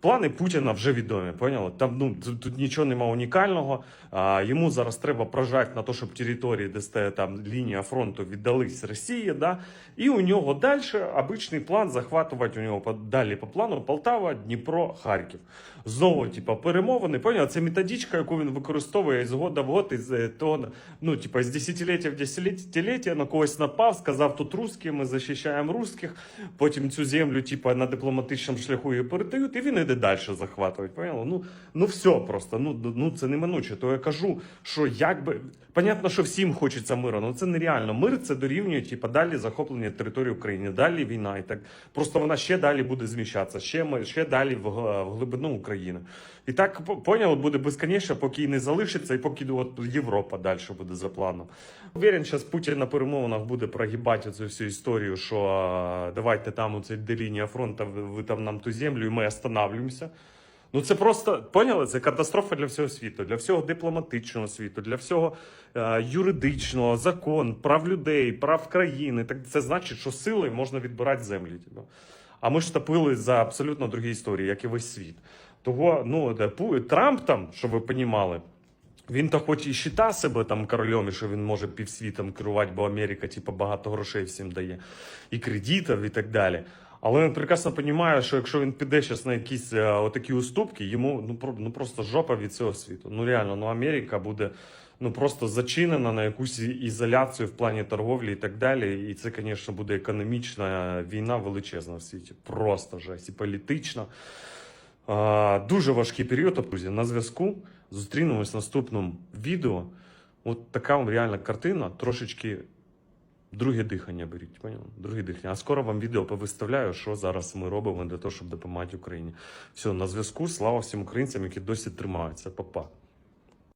Плани Путіна вже відомі. Поняли? Там ну тут, тут нічого немає унікального. А, йому зараз треба прожати на те, щоб території, де стоїть там лінія фронту, віддались Росії. Да? І у нього далі обичний план захватувати у нього далі по плану Полтава, Дніпро, Харків. Знову, типа, перемовини. Поняли? Це методичка, яку він використовує з года в год, із е, того, ну, типа, з десятиліття в десятиліття на когось напав, сказав тут русські, ми захищаємо русських. Потім цю землю, типа, на дипломатичному шляху її передають, і він іде далі захватувати. Поняли? Ну, ну все просто. Ну, ну це неминуче. То я кажу, що якби. Понятно, що всім хочеться миру, але це нереально. Мир це дорівнює, типа, далі захоплення території України, далі війна і так. Просто вона ще далі буде зміщатися, ще, ще далі в, в глибину України. І так по- поняв, буде безконечно, поки не залишиться, і поки от Європа далі буде за планом. Уверен, зараз Путін на перемовинах буде прогибати цю всю історію, що а, давайте там оце де лінія фронту, ви, там нам ту землю, і ми останавливаємося. Ну це просто поняли? Це катастрофа для всього світу, для всього дипломатичного світу, для всього е, юридичного, закон, прав людей, прав країни. Так це значить, що силою можна відбирати землі. Типу. А ми ж топили за абсолютно другі історії, як і весь світ. Того, ну Трамп там, щоб ви понімали, він то хоч і щита себе там королем, і що він може півсвітом керувати, бо Америка, типу, багато грошей всім дає, і кредитів, і так далі. Але він прекрасно розуміє, що якщо він піде зараз на якісь е, отакі уступки, йому ну, ну просто жопа від цього світу. Ну реально, ну Америка буде ну просто зачинена на якусь ізоляцію в плані торговлі і так далі. І це, звісно, буде економічна війна величезна в світі. Просто жесть і політична. А, дуже важкий період, друзі. На зв'язку. Зустрінемось в наступному відео. От така вам реальна картина, трошечки друге дихання беріть. Поняли? Друге дихання. А скоро вам відео повиставляю, що зараз ми робимо для того, щоб допомагати Україні. Все, на зв'язку. Слава всім українцям, які досі тримаються. Па-па.